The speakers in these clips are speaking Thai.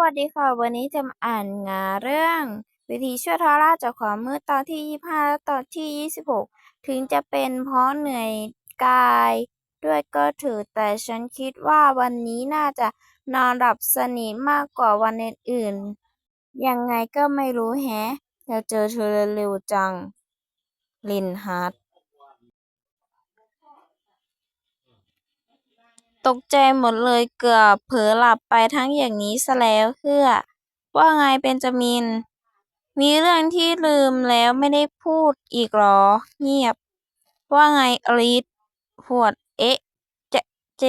วัสดีค่ะ วันนี้จะมาอ่านงานเรื่อง วิธีช่วยทาร่าจากความมืดตอนที่ยี่ห้าและตอนที่ยี่สิบหกถึงจะเป็นเพราะเหนื่อยกาย ด้วยก็ถือแต่ฉันคิดว่าวันนี้น่าจะนอนหลับสนิทมากกว่าวันอื่นๆ ยังไงก็ไม่รู้แฮะอยาเจอเธอเร็วจัง ลินฮาร์ท ตกใจหมดเลย เกือบเผลอหลับไปทั้งอย่างนี้ซะแล้ว เฮือ ว่าไงเบนจามิน มีเรื่องที่ลืมแล้วไม่ได้พูดอีกหรอ เงียบ ว่าไงอลิซพวด เอ๊ะ เจ เจ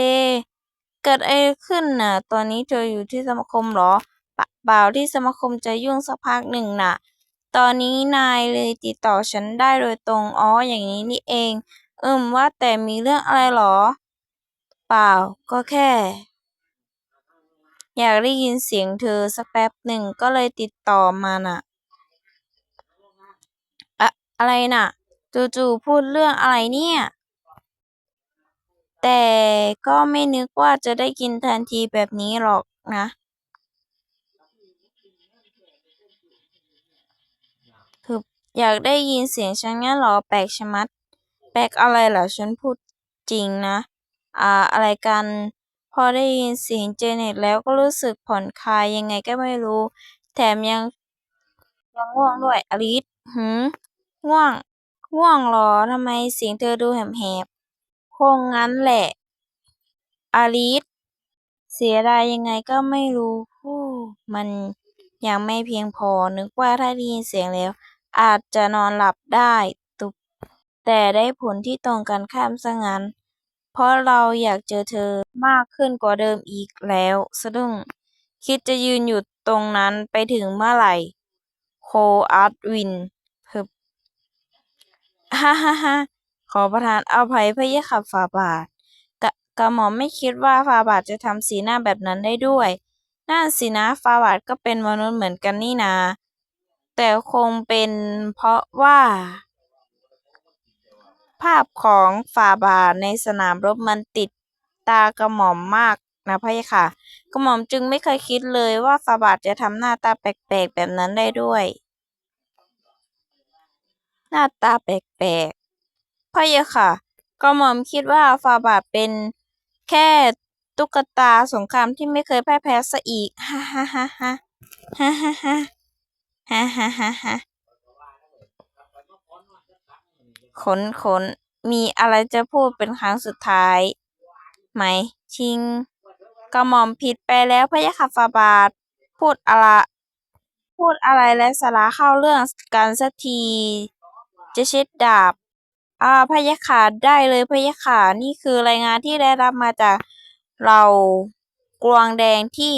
เกิดอะไรขึ้นน่ะ ตอนนี้เธออยู่ที่สมาคมหรอปะเปล่าที่สมาคมจะยุ่งสักพักหนึ่งน่ะ ตอนนี้นายเลยติดต่อฉันได้โดยตรง อ๋อ อย่างนี้นี่เอง อืม ว่าแต่มีเรื่องอะไรหรอ เปล่า ก็แค่ อยากได้ยินเสียงเธอสักแป๊บหนึ่งก็เลยติดต่อมาน่ะ อะอะไรน่ะ จู่ๆพูดเรื่องอะไรเนี่ย แต่ก็ไม่นึกว่าจะได้ยินทันทีแบบนี้หรอกนะฮึบอยากได้ยินเสียงฉันงั้นเหรอ แปลกชะมัด แปลกอะไรล่ะฉันพูดจริงนะ อ่าอะไรกัน พอได้ยินเสียงเจเน็ตแล้วก็รู้สึกผ่อนคลายยังไงก็ไม่รู้ แถมยังยังง่วงด้วยอลิซหือง่วง ง่วงเหรอทำไมเสียงเธอดูแหบๆคงงั้นแหละ อลิซเสียดายยังไงก็ไม่รู้ฮู้มันยังไม่เพียงพอ นึกว่าถ้าได้ยินเสียงแล้ว อาจจะนอนหลับได้ ตุบแต่ได้ผลที่ตรงกันข้ามซะงั้น เพราะเราอยากเจอเธอมากขึ้นกว่าเดิมอีกแล้วสะดุ้ง คิดจะยืนอยู่ตรงนั้นไปถึงเมื่อไหร่ โคอัสวินฮึบฮ่าฮ่าฮ่าขอประทานอาภัยพะยะค่ะฝ่าบาทกะกะหม่อมไม่คิดว่าฝ่าบาทจะทำสีหน้าแบบนั้นได้ด้วยนั่นสินะฝ่าบาทก็เป็นมนุษย์เหมือนกันนี่นา แต่คงเป็นเพราะว่า ภาพของฝ่าบาทในสนามรบมันติดตากระหม่อมมากนะพะยะค่ะ กระหม่อมจึงไม่เคยคิดเลยว่าฝ่าบาทจะทำหน้าตาแปลกๆแบบนั้นได้ด้วย หน้าตาแปลกๆพะยะค่ะ กระหม่อมคิดว่าฝ่าบาทเป็นแค่ตุ๊กตาสงครามที่ไม่เคยพ่ายแพ้ซะอีก ฮ่าฮ่าฮ่าฮ่าฮ่าฮ่าฮ่าฮ่าฮ่าฮ่าฮ่า ขนขน มีอะไรจะพูดเป็นครั้งสุดท้าย ไหม ชิง กระหม่อมผิดไปแล้วพะยะค่ะฝ่าบาท พูดอะไรพูดอะไรไร้สาระเข้าเรื่องกันสักที จะเช็ดดาบ อ่าพะยะค่ะได้เลยพะยะค่ะนี่คือรายงานที่ได้รับมาจากเหล่ากวางแดงที่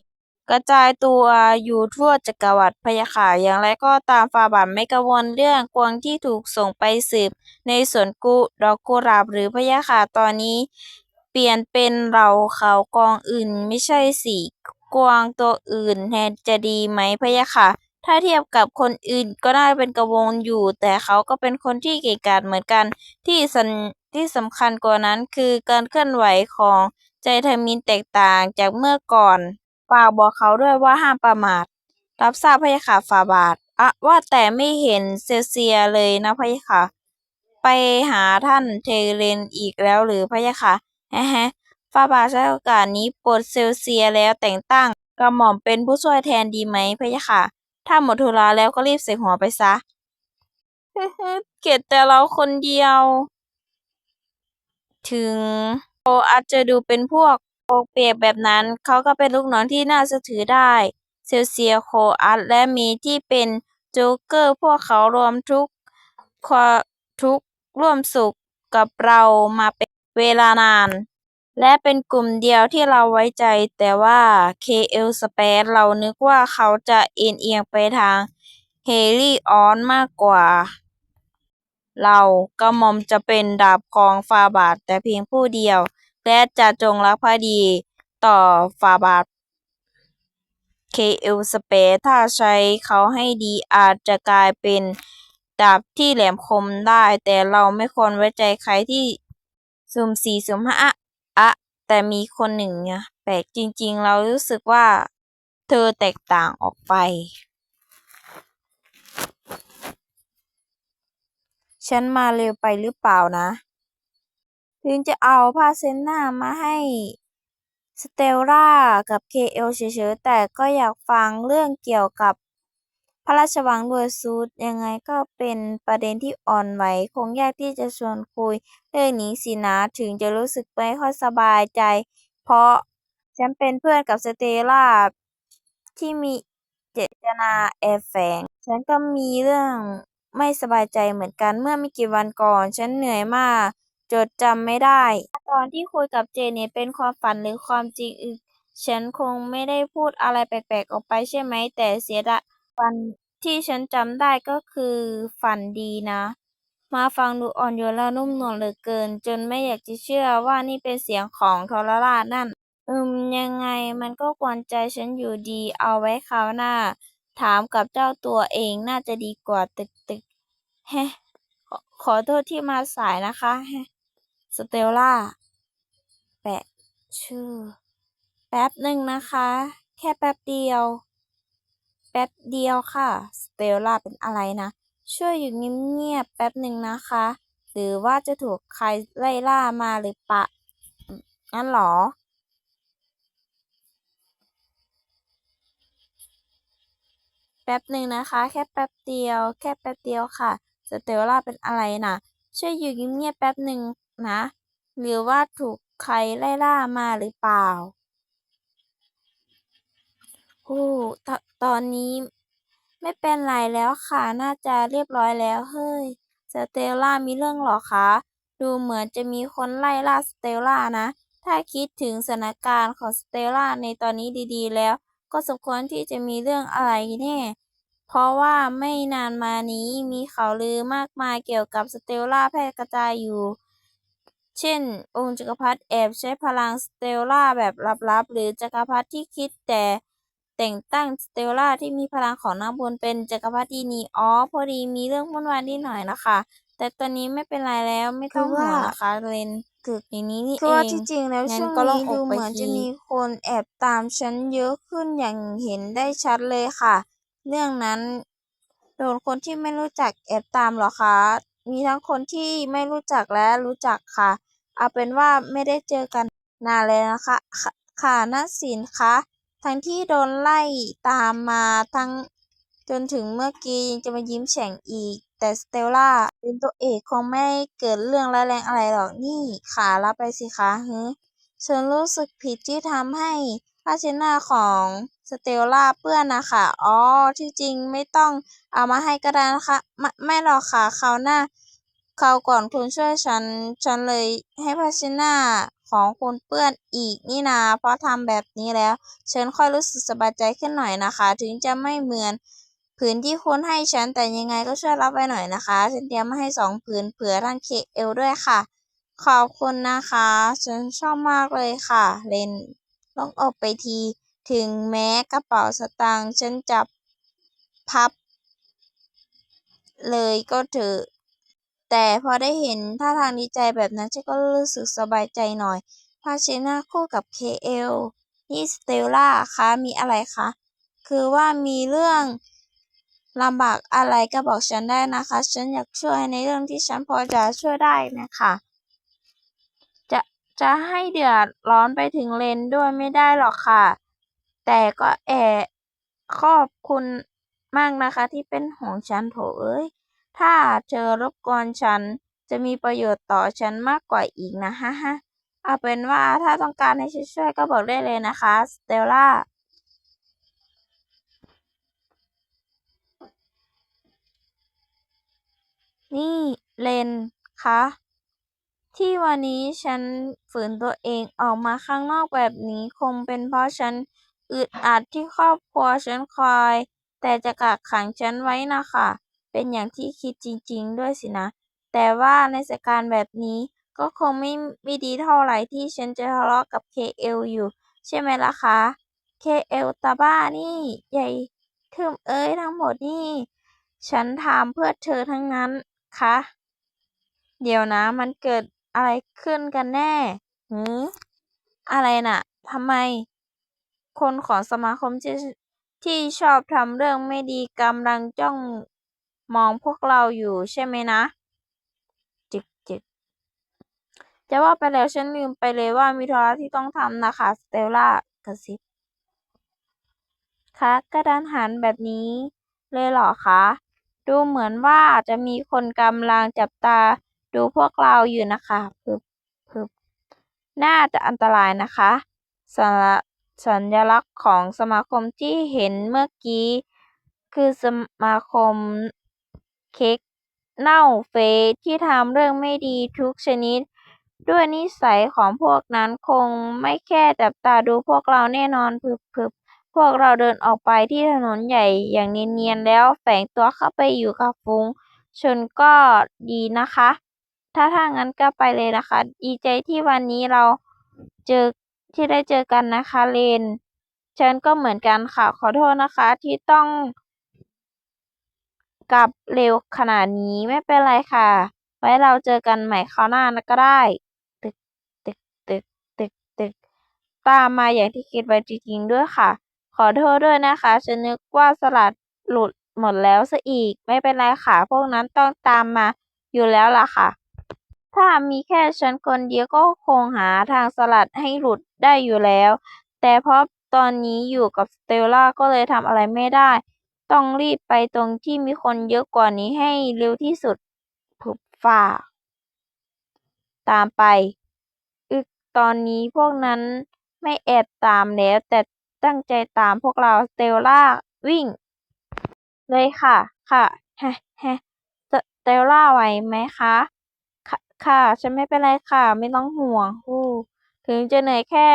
กระจายตัวอยู่ทั่วจักรวรรดิพะยะค่ะ อย่างไรก็ตามฝ่าบาทไม่กังวลเรื่องกวงที่ถูกส่งไปสืบในสวนกุดอกกุหลาบหรือพะยะค่ะ ตอนนี้เปลี่ยนเป็นเหล่าเขากองอื่นไม่ใช่สิกวางตัวอื่นแทนจะดีไหมพะยะค่ะ ถ้าเทียบกับคนอื่นก็น่าเป็นกังวลอยู่ แต่เขาก็เป็นคนที่เก่งกาจเหมือนกัน ที่สันที่สำคัญกว่านั้นคือการเคลื่อนไหวของไจทมินแตกต่างจากเมื่อก่อน ฝากบอกเขาด้วยว่าห้ามประมาท รับทราบพะยะค่ะฝ่าบาทอะว่าแต่ไม่เห็นเซลเซียเลยนะพะยะค่ะ ไปหาท่านเทเรนอีกแล้วหรือพะยะค่ะแฮะฮะฝ่าบาทใช้โอกาสนี้ปลดเซลเซียแล้วแต่งตั้งกระหม่อมเป็นผู้ช่วยแทนดีไหมพะยะค่ะ ถ้าหมดธุระแล้วก็รีบใส่หัวไปซะเกลียดแต่เราคนเดียว ถึงเขาอาจจะดูเป็นพวก ปกเปียกแบบนั้น เขาก็เป็นลูกน้องที่น่าเชื่อถือได้ เซลเซีย โคอัส และมีที่เป็นจ๊กเกอร์ พวกเขารวมทุกทุกร่วมสุขกับเรามาเป็นเวลานาน และเป็นกลุ่มเดียวที่เราไว้ใจ แต่ว่าเคเอลสเปซเรานึกว่าเขาจะเอนเอียงไปทางเฮลิออนมากกว่า เรากระหม่อมจะเป็นดาบของฝ่าบาทแต่เพียงผู้เดียว และจะจงรักภักดีต่อฝ่าบาทเคอสเปซถ้าใช้เขาให้ดีอาจจะกลายเป็นดาบที่แหลมคมได้ แต่เราไม่ควรไว้ใจใครที่สุ่มสี่สุ่มห้าอะ แต่มีคนหนึ่งนะแปลกจริง ๆ เรารู้สึกว่าเธอแตกต่างออกไป ฉันมาเร็วไปหรือเปล่านะ ถึงจะเอาผ้าเช็ดหน้ามาให้สเตลล่ากับเคเอลเฉยๆแต่ก็อยากฟังเรื่องเกี่ยวกับพระราชวังด้วยซูดยังไงก็เป็นประเด็นที่อ่อนไหวคงยากที่จะชวนคุยเรื่องนี้สินะถึงจะรู้สึกไม่ค่อยสบายใจ เพราะฉันเป็นเพื่อนกับสเตลล่าที่มีเจตนาแอบแฝง ฉันก็มีเรื่องไม่สบายใจเหมือนกันเมื่อไม่กี่วันก่อน ฉันเหนื่อยมาก จดจำไม่ได้ ตอนที่คุยกับเจนเนี่ยเป็นความฝันหรือความจริงอึฉันคงไม่ได้พูดอะไรแปลกๆออกไปใช่ไหม แต่เสียดายฝันที่ฉันจำได้ก็คือฝันดีนะ มาฟังดูอ่อนโยนและนุ่มนวลเหลือเกิน จนไม่อยากจะเชื่อว่านี่เป็นเสียงของทรราชนั่น อืม ยังไงมันก็กวนใจฉันอยู่ดีเอาไว้คราวหน้า ถามกับเจ้าตัวเองน่าจะดีกว่าตึกตึกแฮะขอโทษที่มาสายนะคะ สเตลล่าแปะชื่อ แป๊บหนึ่งนะคะ แค่แป๊บเดียว แป๊บเดียวค่ะ สเตลล่าเป็นอะไรนะ ช่วยอยู่เงียบๆแป๊บหนึ่งนะคะ หรือว่าจะถูกใครไล่ล่ามาหรือปะงั้นหรอแป๊บหนึ่งนะคะ แค่แป๊บเดียว แค่แป๊บเดียวค่ะ สเตลล่าเป็นอะไรนะช่วยอยู่เงียบๆแป๊บหนึ่ง นะ หรือว่าถูกใครไล่ล่ามาหรือเปล่าโอ้ตตอนนี้ไม่เป็นไรแล้วค่ะ น่าจะเรียบร้อยแล้ว เฮ้ย สเตลล่ามีเรื่องหรอคะ ดูเหมือนจะมีคนไล่ล่าสเตลล่านะ ถ้าคิดถึงสถานการณ์ของสเตลล่าในตอนนี้ดีๆ แล้ว ก็สมควรที่จะมีเรื่องอะไรแน่ เพราะว่าไม่นานมานี้มีข่าวลือมากมายเกี่ยวกับสเตลล่าแพร่กระจายอยู่ เช่น องค์จักรพรรดิแอบใช้พลังสเตลล่าแบบลับๆ หรือจักรพรรดิที่คิดแต่แต่งตั้งสเตลล่าที่มีพลังของนักบุญเป็นจักรพรรดินีอ๋อพอดีมีเรื่องวุ่นวายนิดหน่อยนะคะ แต่ตอนนี้ไม่เป็นไรแล้วไม่ต้องห่วงนะคะเรนเกิดอย่างนี้นี่เองคือว่าที่จริงแล้วงั้นช่วงก็ลองนี้ออกดูไปเหมือนทีจะมีคนแอบตามฉันเยอะขึ้นอย่างเห็นได้ชัดเลยค่ะ เรื่องนั้นโดนคนที่ไม่รู้จักแอบตามเหรอคะ มีทั้งคนที่ไม่รู้จักและรู้จักค่ะ เอาเป็นว่าไม่ได้เจอกันนานเลยนะคะค่ะค่ะนัสินคะทั้งที่โดนไล่ตามมาทั้งจนถึงเมื่อกี้ยังจะมายิ้มแฉ่งอีก แต่สเตลล่าเป็นตัวเอกคงไม่เกิดเรื่องร้ายแรงอะไรหรอกนี่ขารับไปสิคะฮึฉันรู้สึกผิดที่ทำให้ผ้าชน้าของ สเตลล่าเปื้อนนะคะอ๋อ ที่จริงไม่ต้องเอามาให้ก็ได้นะคะ ไม่ไม่หรอกค่ะคราวหน้าคราวก่อนคุณช่วยฉัน ฉันเลยให้ผ้าช็ดหน้าของคุณเปื้อนอีกนี่นา เพราะทำแบบนี้แล้ว ฉันค่อยรู้สึกสบายใจขึ้นหน่อยนะคะ ถึงจะไม่เหมือนผืนที่คุณให้ฉันแต่ยังไงก็ช่วยรับไว้หน่อยนะคะ ฉันเตรียมมาให้สองผืนเผื่อท่านเคเอลด้วยค่ะ ขอบคุณนะคะ ฉันชอบมากเลยค่ะ เลนลองออกไปที ถึงแม้กระเป๋าสตางค์ฉันจะพับเลยก็เถอะ แต่พอได้เห็นท่าทางดีใจแบบนั้น ฉันก็รู้สึกสบายใจหน่อย พาเชน่าคู่กับ KL นี่สเตลล่าคะ มีอะไรคะ คือว่ามีเรื่องลำบากอะไรก็บอกฉันได้นะคะ ฉันอยากช่วยในเรื่องที่ฉันพอจะช่วยได้นะคะ จะจะให้เดือดร้อนไปถึงเลนด้วยไม่ได้หรอกค่ะ แต่ก็แอบขอบคุณมากนะคะที่เป็นห่วงฉันโถเอ้ย ถ้าเธอรบกวนฉันจะมีประโยชน์ต่อฉันมากกว่าอีกนะฮะฮะเอาเป็นว่าถ้าต้องการให้ฉันช่วยก็บอกได้เลยนะคะสเตลล่านี่เลนคะที่วันนี้ฉันฝืนตัวเองออกมาข้างนอกแบบนี้คงเป็นเพราะฉัน อึดอัดที่ครอบครัวฉันคอย แต่จะกักขังฉันไว้นะคะ เป็นอย่างที่คิดจริง ๆ ด้วยสินะ แต่ว่าในสถานการณ์แบบนี้ก็คงไม่ไม่ดีเท่าไหร่ที่ฉันจะทะเลาะกับ KL อยู่ ใช่ไหมล่ะคะ KL ตาบ้านี่ใหญ่ทึมเอ้ยทั้งหมดนี่ ฉันทำเพื่อเธอทั้งนั้นคะ เดี๋ยวนะมันเกิดอะไรขึ้นกันแน่หืออะไรน่ะทำไม คนของสมาคมที่ที่ชอบทำเรื่องไม่ดีกำลังจ้องมองพวกเราอยู่ใช่ไหมนะจิกจิกจะว่าไปแล้วฉันลืมไปเลยว่ามีธุระที่ต้องทำนะคะสเตลล่ากระซิบคะกระดานหันแบบนี้เลยเหรอคะ ดูเหมือนว่าจะมีคนกำลังจับตาดูพวกเราอยู่นะคะพึบพึบน่าจะอันตรายนะคะสัญ สัญลักษณ์ของสมาคมที่เห็นเมื่อกี้ คือสมาคมเค้กเน่าเฟะที่ทำเรื่องไม่ดีทุกชนิด ด้วยนิสัยของพวกนั้นคงไม่แค่จับตาดูพวกเราแน่นอนพึบพึบพวกเราเดินออกไปที่ถนนใหญ่อย่างเนียนๆแล้วแฝงตัวเข้าไปอยู่กับฝูงชนก็ดีนะคะ ถ้าทางนั้นก็ไปเลยนะคะ ดีใจที่วันนี้เราเจอ ที่ได้เจอกันนะคะเลนฉันก็เหมือนกันค่ะ ขอโทษนะคะที่ต้องกลับเร็วขนาดนี้ไม่เป็นไรค่ะ ไว้เราเจอกันใหม่คราวหน้านก็ได้ ตึกตึกตึกตึกตึกตามมาอย่างที่คิดไว้จริงๆด้วยค่ะ ขอโทษด้วยนะคะ ฉันนึกว่าสลัดหลุดหมดแล้วซะอีก ไม่เป็นไรค่ะ พวกนั้นต้องตามมาอยู่แล้วล่ะค่ะ ถ้ามีแค่ฉันคนเดียวก็คงหาทางสลัดให้หลุด ได้อยู่แล้ว แต่เพราะตอนนี้อยู่กับสเตลล่าก็เลยทำอะไรไม่ได้ ต้องรีบไปตรงที่มีคนเยอะกว่านี้ให้เร็วที่สุดผุบฝ่า ตามไป อึกตอนนี้พวกนั้นไม่แอบตามแล้ว แต่ตั้งใจตามพวกเราสเตลล่าวิ่ง เลยค่ะ ค่ะแฮะแฮะสเตลล่าไหวไหมคะ ค่ะ ค่ะ ฉันไม่เป็นไรค่ะ ไม่ต้องห่วงฮู้ ถึงจะเหนื่อยแค่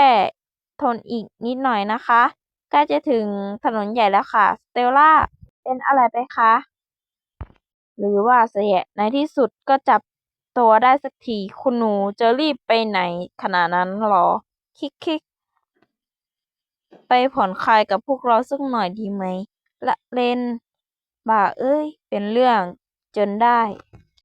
ทนอีกนิดหน่อยนะคะใกล้จะถึงถนนใหญ่แล้วค่ะ สเตลล่าเป็นอะไรไปคะ หรือว่าเสียในที่สุดก็จับตัวได้สักทีคุณหนูจะรีบไปไหนขนาดนั้นหรอ คิกคิกไปผ่อนคลายกับพวกเราสักหน่อยดีไหม ละเลนบ่าเอ้ย เป็นเรื่องจนได้